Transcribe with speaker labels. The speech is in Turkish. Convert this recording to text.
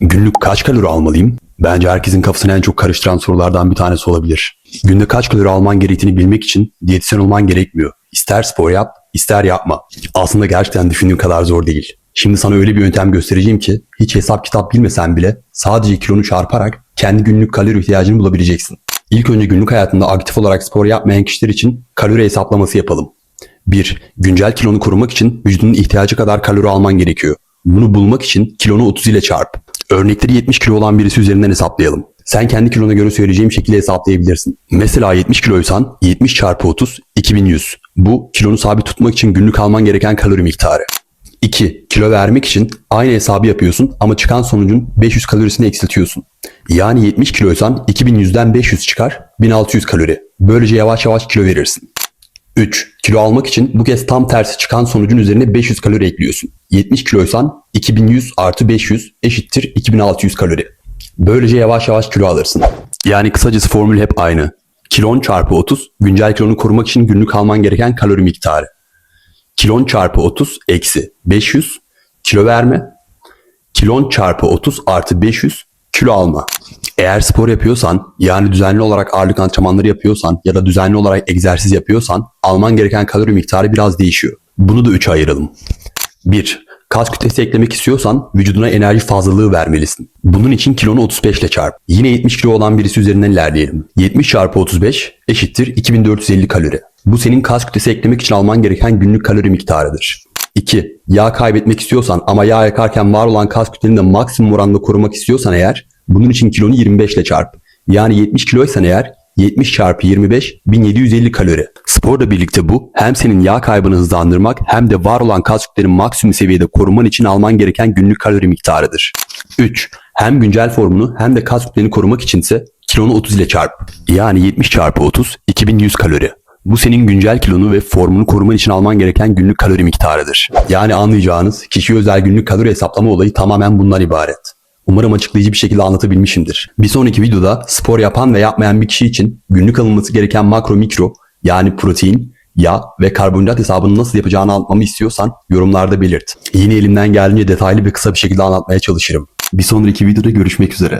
Speaker 1: Günlük kaç kalori almalıyım? Bence herkesin kafasını en çok karıştıran sorulardan bir tanesi olabilir. Günde kaç kalori alman gerektiğini bilmek için diyetisyen olman gerekmiyor. İster spor yap, ister yapma. Aslında gerçekten düşündüğün kadar zor değil. Şimdi sana öyle bir yöntem göstereceğim ki hiç hesap kitap bilmesen bile sadece kilonu çarparak kendi günlük kalori ihtiyacını bulabileceksin. İlk önce günlük hayatında aktif olarak spor yapmayan kişiler için kalori hesaplaması yapalım. 1. Güncel kilonu korumak için vücudunun ihtiyacı kadar kalori alman gerekiyor. Bunu bulmak için kilonu 30 ile çarp. Örnekleri 70 kilo olan birisi üzerinden hesaplayalım. Sen kendi kilona göre söyleyeceğim şekilde hesaplayabilirsin. Mesela 70 kiloysan 70 çarpı 30 2100. Bu kilonu sabit tutmak için günlük alman gereken kalori miktarı. 2. Kilo vermek için aynı hesabı yapıyorsun ama çıkan sonucun 500 kalorisini eksiltiyorsun. Yani 70 kiloysan 2100'den 500 çıkar 1600 kalori. Böylece yavaş yavaş kilo verirsin. 3. Kilo almak için bu kez tam tersi çıkan sonucun üzerine 500 kalori ekliyorsun. 70 kiloysan 2100 artı 500 eşittir 2600 kalori. Böylece yavaş yavaş kilo alırsın. Yani kısacası formül hep aynı. Kilon çarpı 30 güncel kilonu korumak için günlük alman gereken kalori miktarı. Kilon çarpı 30 eksi 500 kilo verme. Kilon çarpı 30 artı 500 kilo alma. Eğer spor yapıyorsan yani düzenli olarak ağırlık antrenmanları yapıyorsan ya da düzenli olarak egzersiz yapıyorsan alman gereken kalori miktarı biraz değişiyor. Bunu da 3'e ayıralım. 1. Kas kütlesi eklemek istiyorsan vücuduna enerji fazlalığı vermelisin. Bunun için kilonu 35 ile çarp. Yine 70 kilo olan birisi üzerinden ilerleyelim. 70 çarpı 35 eşittir 2450 kalori. Bu senin kas kütlesi eklemek için alman gereken günlük kalori miktarıdır. 2. Yağ kaybetmek istiyorsan ama yağ yakarken var olan kas kütleni de maksimum oranda korumak istiyorsan eğer bunun için kilonu 25 ile çarp. Yani 70 kiloysan eğer 70 çarpı 25 1750 kalori. Sporla birlikte bu hem senin yağ kaybını hızlandırmak hem de var olan kas kütlerini maksimum seviyede koruman için alman gereken günlük kalori miktarıdır. 3. Hem güncel formunu hem de kas kütleni korumak içinse kilonu 30 ile çarp. Yani 70 çarpı 30 2100 kalori. Bu senin güncel kilonu ve formunu koruman için alman gereken günlük kalori miktarıdır. Yani anlayacağınız kişiye özel günlük kalori hesaplama olayı tamamen bundan ibaret. Umarım açıklayıcı bir şekilde anlatabilmişimdir. Bir sonraki videoda spor yapan ve yapmayan bir kişi için günlük alınması gereken makro mikro yani protein, yağ ve karbonhidrat hesabını nasıl yapacağını anlatmamı istiyorsan yorumlarda belirt. Yine elimden geldiğince detaylı ve kısa bir şekilde anlatmaya çalışırım. Bir sonraki videoda görüşmek üzere.